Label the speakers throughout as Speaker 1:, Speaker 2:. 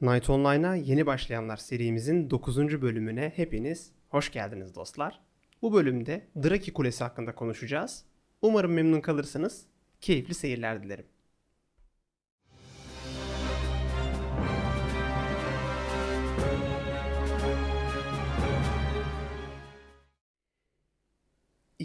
Speaker 1: Night Online'a yeni başlayanlar serimizin 9. bölümüne hepiniz hoş geldiniz dostlar. Bu bölümde Draki Kulesi hakkında konuşacağız. Umarım memnun kalırsınız. Keyifli seyirler dilerim.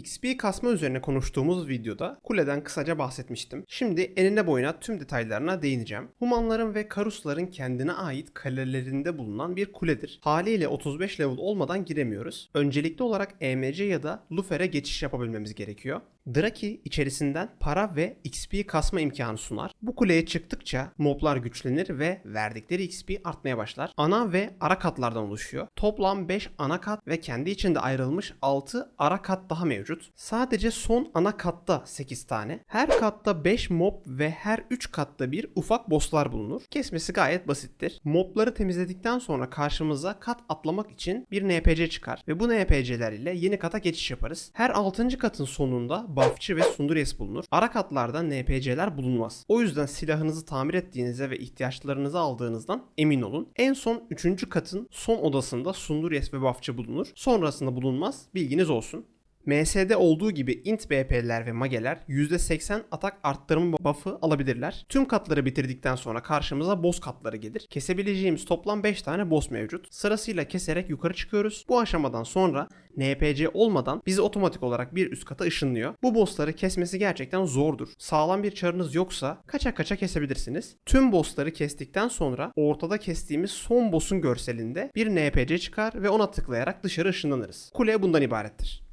Speaker 1: XP kasma üzerine konuştuğumuz videoda kuleden kısaca bahsetmiştim. Şimdi enine boyuna tüm detaylarına değineceğim. Humanların ve Karusların kendine ait kalelerinde bulunan bir kuledir. Haliyle 35 level olmadan giremiyoruz. Öncelikli olarak EMC ya da Lufer'e geçiş yapabilmemiz gerekiyor. Draki içerisinden para ve XP kasma imkanı sunar. Bu kuleye çıktıkça moblar güçlenir ve verdikleri XP artmaya başlar. Ana ve ara katlardan oluşuyor. Toplam 5 ana kat ve kendi içinde ayrılmış 6 ara kat daha mevcut. Sadece son ana katta 8 tane. Her katta 5 mob ve her 3 katta bir ufak bosslar bulunur. Kesmesi gayet basittir. Mobları temizledikten sonra karşımıza kat atlamak için bir NPC çıkar ve bu NPC'ler ile yeni kata geçiş yaparız. Her 6. katın sonunda buffçı ve sunduries bulunur. Ara katlarda NPC'ler bulunmaz. O yüzden silahınızı tamir ettiğinizde ve ihtiyaçlarınızı aldığınızdan emin olun. En son 3. katın son odasında sunduries ve buffçı bulunur. Sonrasında bulunmaz. Bilginiz olsun. MS'de olduğu gibi int BP'ler ve mageler %80 atak arttırma buff'ı alabilirler. Tüm katları bitirdikten sonra karşımıza boss katları gelir. Kesebileceğimiz toplam 5 tane boss mevcut. Sırasıyla keserek yukarı çıkıyoruz. Bu aşamadan sonra NPC olmadan bizi otomatik olarak bir üst kata ışınlıyor. Bu bossları kesmesi gerçekten zordur. Sağlam bir çarınız yoksa kaça kaça kesebilirsiniz. Tüm bossları kestikten sonra ortada kestiğimiz son boss'un görselinde bir NPC çıkar ve ona tıklayarak dışarı ışınlanırız. Kule bundan ibarettir.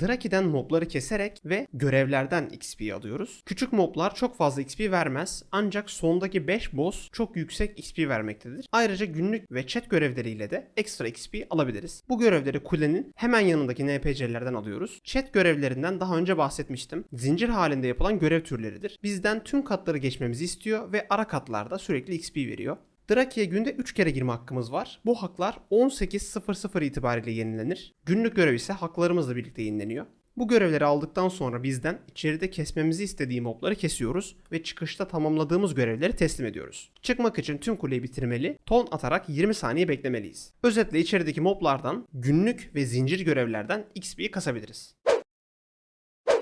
Speaker 1: Draki'den mobları keserek ve görevlerden XP alıyoruz. Küçük moblar çok fazla XP vermez ancak sondaki 5 boss çok yüksek XP vermektedir. Ayrıca günlük ve chat görevleriyle de ekstra XP alabiliriz. Bu görevleri kulenin hemen yanındaki NPC'lerden alıyoruz. Chat görevlerinden daha önce bahsetmiştim. Zincir halinde yapılan görev türleridir. Bizden tüm katları geçmemizi istiyor ve ara katlarda sürekli XP veriyor. Draki'ye günde 3 kere girme hakkımız var. Bu haklar 18.00 itibariyle yenilenir. Günlük görev ise haklarımızla birlikte yenileniyor. Bu görevleri aldıktan sonra bizden içeride kesmemizi istediği mobları kesiyoruz ve çıkışta tamamladığımız görevleri teslim ediyoruz. Çıkmak için tüm kuleyi bitirmeli, ton atarak 20 saniye beklemeliyiz. Özetle içerideki moblardan, günlük ve zincir görevlerden XP kasabiliriz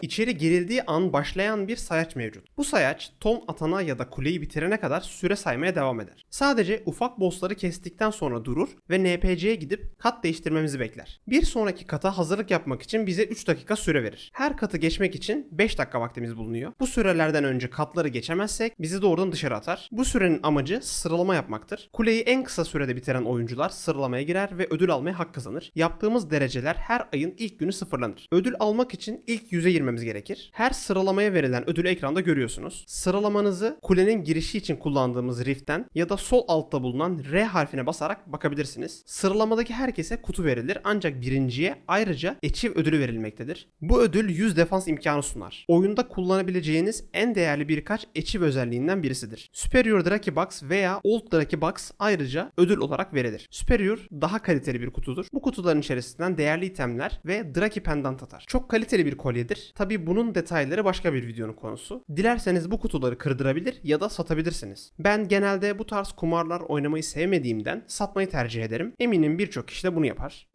Speaker 1: içeri girildiği an başlayan bir sayaç mevcut. Bu sayaç ton atana ya da kuleyi bitirene kadar süre saymaya devam eder. Sadece ufak bossları kestikten sonra durur ve NPC'ye gidip kat değiştirmemizi bekler. Bir sonraki kata hazırlık yapmak için bize 3 dakika süre verir. Her katı geçmek için 5 dakika vaktimiz bulunuyor. Bu sürelerden önce katları geçemezsek bizi doğrudan dışarı atar. Bu sürenin amacı sıralama yapmaktır. Kuleyi en kısa sürede bitiren oyuncular sıralamaya girer ve ödül almaya hak kazanır. Yaptığımız dereceler her ayın ilk günü sıfırlanır. Ödül almak için ilk 120 göstermemiz gerekir. Her sıralamaya verilen ödülü ekranda görüyorsunuz. Sıralamanızı kulenin girişi için kullandığımız Rift'ten ya da sol altta bulunan R harfine basarak bakabilirsiniz. Sıralamadaki herkese kutu verilir ancak birinciye ayrıca Achieve ödülü verilmektedir. Bu ödül 100 defans imkanı sunar. Oyunda kullanabileceğiniz en değerli birkaç Achieve özelliğinden birisidir. Superior Draki Box veya Old Draki Box ayrıca ödül olarak verilir. Superior daha kaliteli bir kutudur. Bu kutuların içerisinden değerli itemler ve Draki Pendant atar. Çok kaliteli bir kolyedir. Tabi bunun detayları başka bir videonun konusu. Dilerseniz bu kutuları kırdırabilir ya da satabilirsiniz. Ben genelde bu tarz kumarlar oynamayı sevmediğimden satmayı tercih ederim. Eminim birçok kişi de bunu yapar.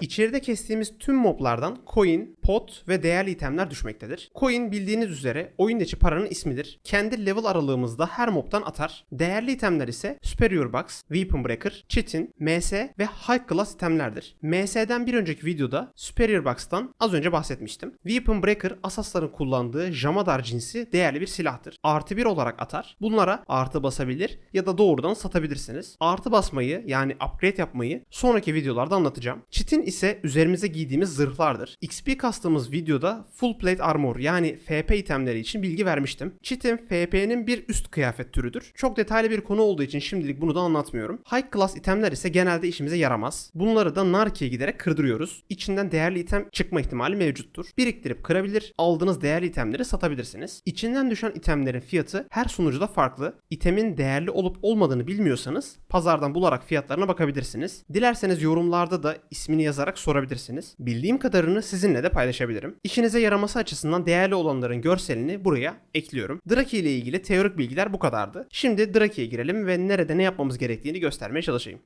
Speaker 1: İçeride kestiğimiz tüm moblardan coin, pot ve değerli itemler düşmektedir. Coin bildiğiniz üzere oyun içi paranın ismidir. Kendi level aralığımızda her mobtan atar. Değerli itemler ise Superior Box, Weapon Breaker, Chitin, MS ve High Class itemlerdir. MS'den bir önceki videoda Superior Box'tan az önce bahsetmiştim. Weapon Breaker asasların kullandığı Jamadar cinsi değerli bir silahtır. Artı bir olarak atar. Bunlara artı basabilir ya da doğrudan satabilirsiniz. Artı basmayı yani upgrade yapmayı sonraki videolarda anlatacağım. Chitin ise üzerimize giydiğimiz zırhlardır. XP kastığımız videoda full plate armor yani FP itemleri için bilgi vermiştim. Chitin FP'nin bir üst kıyafet türüdür. Çok detaylı bir konu olduğu için şimdilik bunu da anlatmıyorum. High class itemler ise genelde işimize yaramaz. Bunları da Narki'ye giderek kırdırıyoruz. İçinden değerli item çıkma ihtimali mevcuttur. Biriktirip kırabilir, aldığınız değerli itemleri satabilirsiniz. İçinden düşen itemlerin fiyatı her sunucuda farklı. İtemin değerli olup olmadığını bilmiyorsanız pazardan bularak fiyatlarına bakabilirsiniz. Dilerseniz yorumlarda da ismini yazabilirsiniz yazarak sorabilirsiniz. Bildiğim kadarını sizinle de paylaşabilirim. İşinize yaraması açısından değerli olanların görselini buraya ekliyorum. Draki ile ilgili teorik bilgiler bu kadardı. Şimdi Draki'ye girelim ve nerede ne yapmamız gerektiğini göstermeye çalışayım.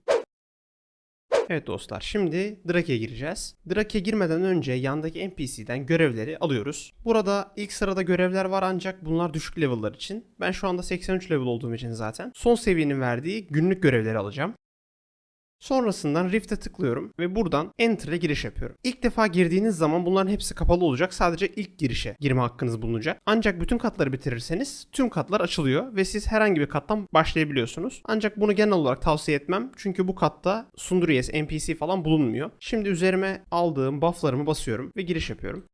Speaker 1: Evet dostlar şimdi Drake'e gireceğiz. Drake'e girmeden önce yandaki NPC'den görevleri alıyoruz. Burada ilk sırada görevler var ancak bunlar düşük level'lar için. Ben şu anda 83 level olduğum için zaten son seviyenin verdiği günlük görevleri alacağım. Sonrasından Rift'e tıklıyorum ve buradan Enter'e giriş yapıyorum. İlk defa girdiğiniz zaman bunların hepsi kapalı olacak. Sadece ilk girişe girme hakkınız bulunacak. Ancak bütün katları bitirirseniz tüm katlar açılıyor ve siz herhangi bir kattan başlayabiliyorsunuz. Ancak bunu genel olarak tavsiye etmem. Çünkü bu katta Sunduriyes, NPC falan bulunmuyor. Şimdi üzerime aldığım bufflarımı basıyorum ve giriş yapıyorum.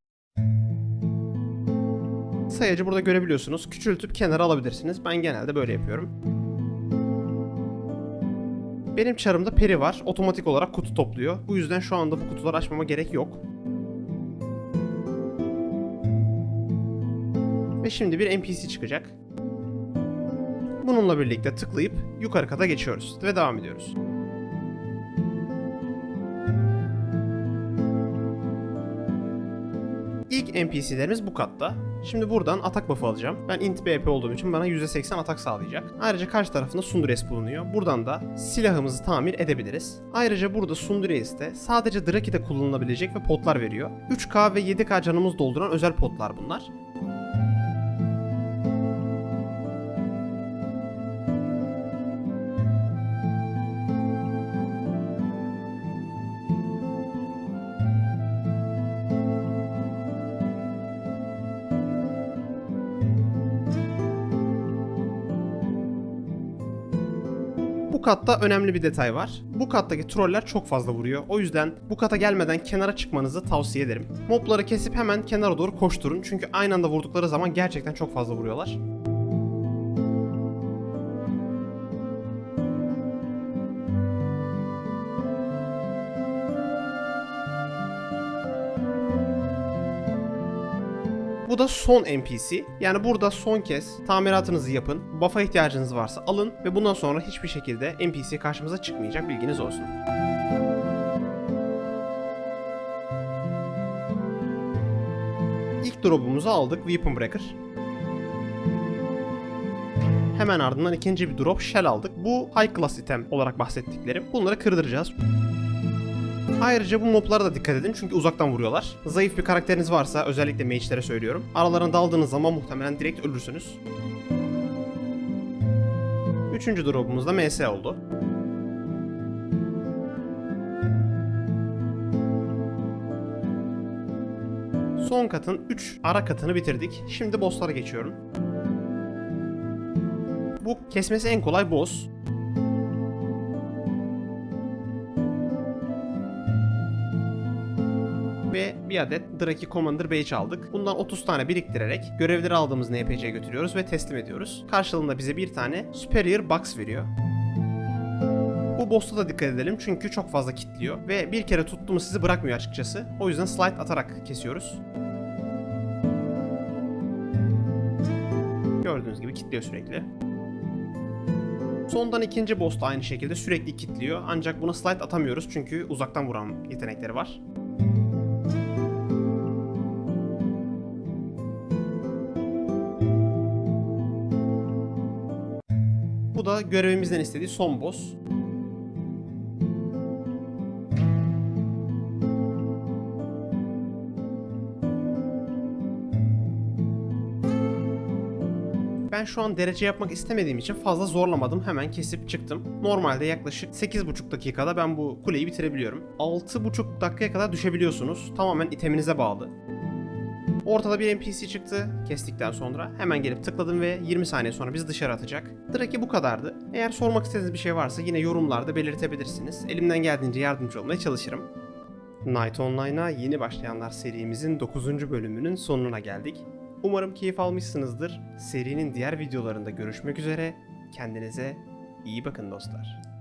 Speaker 1: Sayacı burada görebiliyorsunuz. Küçültüp kenara alabilirsiniz. Ben genelde böyle yapıyorum. Benim çarımda peri var. Otomatik olarak kutu topluyor. Bu yüzden şu anda bu kutuları açmama gerek yok. Ve şimdi bir NPC çıkacak. Bununla birlikte tıklayıp yukarı kata geçiyoruz ve devam ediyoruz. İlk NPC'lerimiz bu katta. Şimdi buradan atak buff'ı alacağım. Ben int BP olduğum için bana %80 atak sağlayacak. Ayrıca karşı tarafında Sundures bulunuyor. Buradan da silahımızı tamir edebiliriz. Ayrıca burada Sundures'te sadece Draki'de kullanılabilecek ve potlar veriyor. 3K ve 7K canımız dolduran özel potlar bunlar. Bu katta önemli bir detay var. Bu kattaki troller çok fazla vuruyor. O yüzden bu kata gelmeden kenara çıkmanızı tavsiye ederim. Mobları kesip hemen kenara doğru koşturun. Çünkü aynı anda vurdukları zaman gerçekten çok fazla vuruyorlar. Bu da son NPC. Yani burada son kez tamiratınızı yapın. Buff'a ihtiyacınız varsa alın ve bundan sonra hiçbir şekilde NPC karşımıza çıkmayacak bilginiz olsun. İlk drop'umuzu aldık Weapon Breaker. Hemen ardından ikinci bir drop Shell aldık. Bu high class item olarak bahsettiklerim. Bunları kırdıracağız. Ayrıca bu moblara da dikkat edin çünkü uzaktan vuruyorlar. Zayıf bir karakteriniz varsa özellikle mage'lere söylüyorum. Aralarına daldığınız zaman muhtemelen direkt ölürsünüz. Üçüncü drop'umuz da MS oldu. Son katın 3 ara katını bitirdik. Şimdi bosslara geçiyorum. Bu kesmesi en kolay boss. Bir adet Draki Commander Badge aldık. Bundan 30 tane biriktirerek görevleri aldığımız NPC'ye götürüyoruz ve teslim ediyoruz. Karşılığında bize bir tane Superior Box veriyor. Bu boss'ta da dikkat edelim çünkü çok fazla kitliyor ve bir kere tuttu mu sizi bırakmıyor açıkçası. O yüzden slide atarak kesiyoruz. Gördüğünüz gibi kitliyor sürekli. Sondan ikinci boss da aynı şekilde sürekli kitliyor ancak buna slide atamıyoruz çünkü uzaktan vuran yetenekleri var. Görevimizden istediği son boss. Ben şu an derece yapmak istemediğim için fazla zorlamadım. Hemen kesip çıktım. Normalde yaklaşık 8,5 dakikada ben bu kuleyi bitirebiliyorum. 6,5 dakikaya kadar düşebiliyorsunuz. Tamamen iteminize bağlı. Ortada bir NPC çıktı. Kestikten sonra hemen gelip tıkladım ve 20 saniye sonra bizi dışarı atacak. Draki bu kadardı. Eğer sormak istediğiniz bir şey varsa yine yorumlarda belirtebilirsiniz. Elimden geldiğince yardımcı olmaya çalışırım. Night Online'a yeni başlayanlar serimizin 9. bölümünün sonuna geldik. Umarım keyif almışsınızdır. Serinin diğer videolarında görüşmek üzere. Kendinize iyi bakın dostlar.